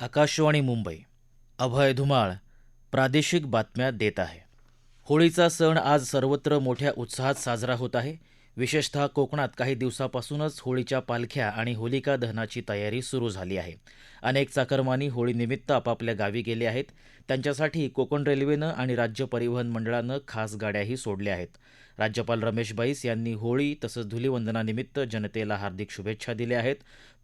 आकाशवाणी मुंबई. अभय धुमाळ प्रादेशिक बातम्या देत आहे. होळीचा सण आज सर्वत्र मोठ्या उत्साहात साजरा होत आहे. विशेषतः कोकणात काही दिवसापासूनच होळीच्या पालख्या आणि होलिका दहनाची तयारी सुरू झाली आहे. अनेक चाकरमानी होळीनिमित्त आपापल्या गावी गेले आहेत. त्यांच्यासाठी कोकण रेल्वेनं आणि राज्य परिवहन मंडळानं खास गाड्याही सोडल्या आहेत. राज्यपाल रमेश बैस यांनी होळी तसंच धुलिवंदनानिमित्त जनतेला हार्दिक शुभेच्छा दिल्या आहेत.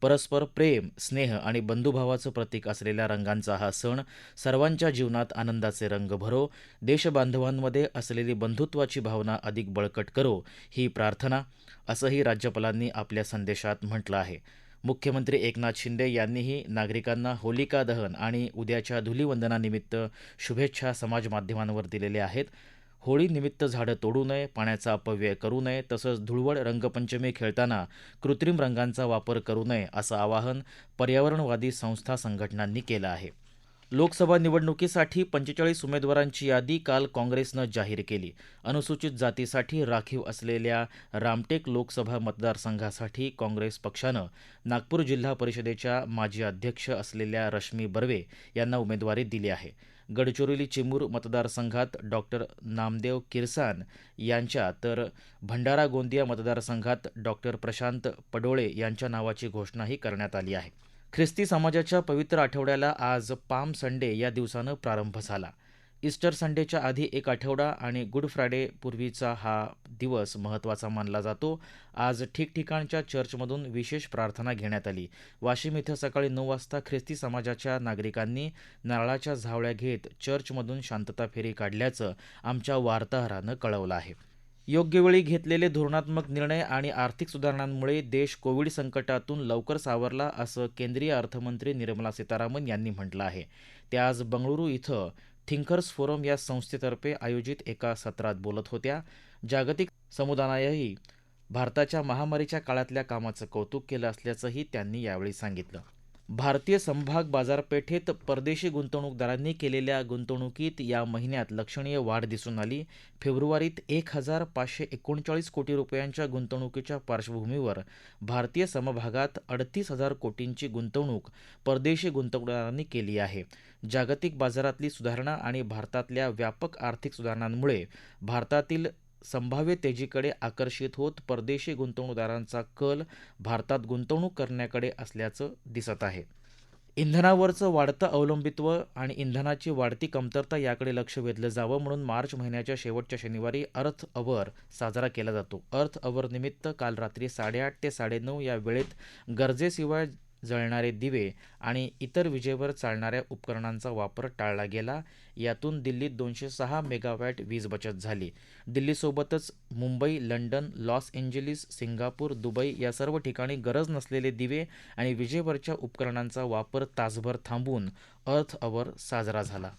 परस्पर प्रेम स्नेह आणि बंधुभावाचं प्रतीक असलेल्या रंगांचा हा सण सर्वांच्या जीवनात आनंदाचे रंग भरो देशबांधवांमध्ये असलेली बंधुत्वाची भावना अधिक बळकट करो ही प्रार्थना असंही राज्यपालांनी आपल्या संदेशात म्हटलं आहे. मुख्यमंत्री एकनाथ शिंदे यांनीही नागरिकांना होलिका दहन आणि उद्याच्या धुलिवंदनानिमित्त शुभेच्छा समाजमाध्यमांवर दिलेल्या आहेत. होळीनिमित्त झाडं तोडू नये पाण्याचा अपव्यय करू नये तसंच धुळवड रंगपंचमी खेळताना कृत्रिम रंगांचा वापर करू नये असं आवाहन पर्यावरणवादी संस्था संघटनांनी केलं आहे. लोकसभा निवडणुकीसाठी पंचेचाळीस उमेदवारांची यादी काल काँग्रेसनं जाहीर केली. अनुसूचित जातीसाठी राखीव असलेल्या रामटेक लोकसभा मतदारसंघासाठी काँग्रेस पक्षानं नागपूर जिल्हा परिषदेच्या माजी अध्यक्ष असलेल्या रश्मी बर्वे यांना उमेदवारी दिली आहे. गडचिरोली चिमूर मतदारसंघात डॉक्टर नामदेव किरसान यांच्या तर भंडारा गोंदिया मतदारसंघात डॉक्टर प्रशांत पडोळे यांच्या नावाची घोषणाही करण्यात आली आहे. ख्रिस्ती समाजाच्या पवित्र आठवड्याला आज पाम संडे या दिवसानं प्रारंभ झाला. ईस्टर संडेच्या आधी एक आठवडा आणि गुड फ्रायडे पूर्वीचा हा दिवस महत्त्वाचा मानला जातो. आज ठिकठिकाणच्या चर्चमधून विशेष प्रार्थना घेण्यात आली. वाशिम इथं सकाळी नऊ वाजता ख्रिस्ती समाजाच्या नागरिकांनी नारळाच्या झावळ्या घेत चर्चमधून शांतता फेरी काढल्याचं आमच्या वार्ताहरानं कळवलं आहे. योग्य वेळी घेतलेले धोरणात्मक निर्णय आणि आर्थिक सुधारणांमुळे देश कोविड संकटातून लवकर सावरला असं केंद्रीय अर्थमंत्री निर्मला सीतारामन यांनी म्हटलं आहे. ते आज बंगळुरू इथं थिंकर्स फोरम या संस्थेतर्फे आयोजित एका सत्रात बोलत होत्या. जागतिक समुदायानंही भारताच्या महामारीच्या काळातल्या कामाचं कौतुक केलं असल्याचंही त्यांनी यावेळी सांगितलं. भारतीय समभाग बाजारपेठेत परदेशी गुंतवणूकदारांनी केलेल्या गुंतवणुकीत या महिन्यात लक्षणीय वाढ दिसून आली. फेब्रुवारीत एक हजार पाचशे एकोणचाळीस कोटी रुपयांच्या गुंतवणुकीच्या पार्श्वभूमीवर भारतीय समभागात अडतीस हजार कोटींची गुंतवणूक परदेशी गुंतवणूकदारांनी केली आहे. जागतिक बाजारातली सुधारणा आणि भारतातल्या व्यापक आर्थिक सुधारणांमुळे भारतातील संभाव्य तेजीकडे आकर्षित होत परदेशी गुंतवणूकदारांचा कल भारतात गुंतवणूक करण्याकडे असल्याचं दिसत आहे. इंधनावरचं वाढतं अवलंबित्व आणि इंधनाची वाढती कमतरता याकडे लक्ष वेधलं जावं म्हणून मार्च महिन्याच्या शेवटच्या शनिवारी अर्थ अवर साजरा केला जातो. अर्थ अवर निमित्त काल रात्री साडेआठ ते साडेनऊ या वेळेत गरजेशिवाय जळणारे दिवे आणि इतर विजेवर चालणाऱ्या उपकरणांचा वापर टाळला गेला. यातून दिल्लीत दोनशे सहा मेगावॅट वीज बचत झाली. दिल्लीसोबतच Mumbai London Los Angeles Singapore Dubai या सर्व ठिकाणी गरज नसलेले दिवे आणि विजेवरच्या उपकरणांचा वापर तासभर थांबवून अर्थ अवर साजरा झाला.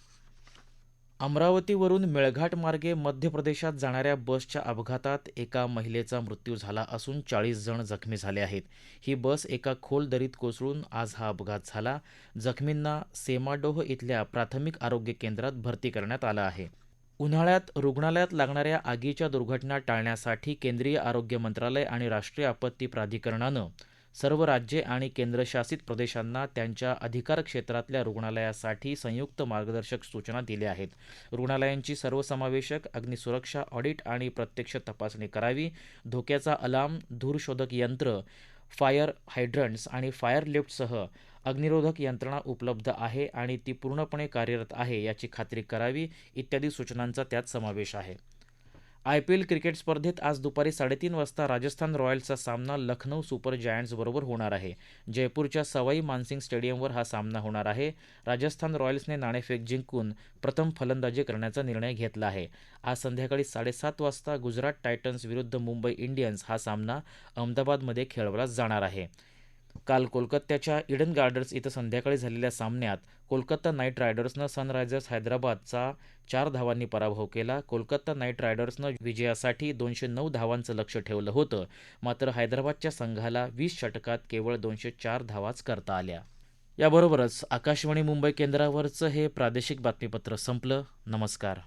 अमरावतीवरून मेळघाट मार्गे मध्य प्रदेशात जाणाऱ्या बसच्या अपघातात एका महिलेचा मृत्यू झाला असून चाळीस जण जखमी झाले आहेत. ही बस एका खोल दरीत कोसळून आज हा अपघात झाला. जखमींना सेमाडोह इथल्या प्राथमिक आरोग्य केंद्रात भरती करण्यात आलं आहे. उन्हाळ्यात रुग्णालयात लागणाऱ्या आगीच्या दुर्घटना टाळण्यासाठी केंद्रीय आरोग्य मंत्रालय आणि राष्ट्रीय आपत्ती प्राधिकरणानं सर्व राज्ये आणि केंद्रशासित प्रदेशांना त्यांच्या अधिकार क्षेत्रातल्या रुग्णालयासाठी संयुक्त मार्गदर्शक सूचना दिल्या आहेत. रुग्णालयांची सर्वसमावेशक अग्निसुरक्षा ऑडिट आणि प्रत्यक्ष तपासणी करावी धोक्याचा अलार्म धूरशोधक यंत्र फायर हायड्रंट्स आणि फायर लिफ्टसह अग्निरोधक यंत्रणा उपलब्ध आहे आणि ती पूर्णपणे कार्यरत आहे याची खात्री करावी इत्यादी सूचनांचा त्यात समावेश आहे. आय पी एल क्रिकेट स्पर्धेत आज दुपारी साडेतीन वाजता राजस्थान रॉयल्सचा सामना लखनौ सुपर जायंट्सबरोबर होणार आहे. जयपूरच्या सवाई मानसिंग स्टेडियमवर हा सामना होणार आहे. राजस्थान रॉयल्सने नाणेफेक जिंकून प्रथम फलंदाजी करण्याचा निर्णय घेतला आहे. आज संध्याकाळी साडेसात वाजता गुजरात टायटन्स विरुद्ध मुंबई इंडियन्स हा सामना अहमदाबादमध्ये खेळवला जाणार आहे. काल कोलकात्याच्या इडन गार्डन्स इथं संध्याकाळी झालेल्या सामन्यात कोलकाता नाईट रायडर्सनं सनरायझर्स हैदराबादचा चार धावांनी पराभव केला. कोलकाता नाईट रायडर्सनं विजयासाठी दोनशे नऊ धावांचं लक्ष ठेवलं होतं. मात्र हैदराबादच्या संघाला वीस षटकात केवळ दोनशे चार धावाच करता आल्या. याबरोबरच आकाशवाणी मुंबई केंद्रावरचं हे प्रादेशिक बातमीपत्र संपलं. नमस्कार.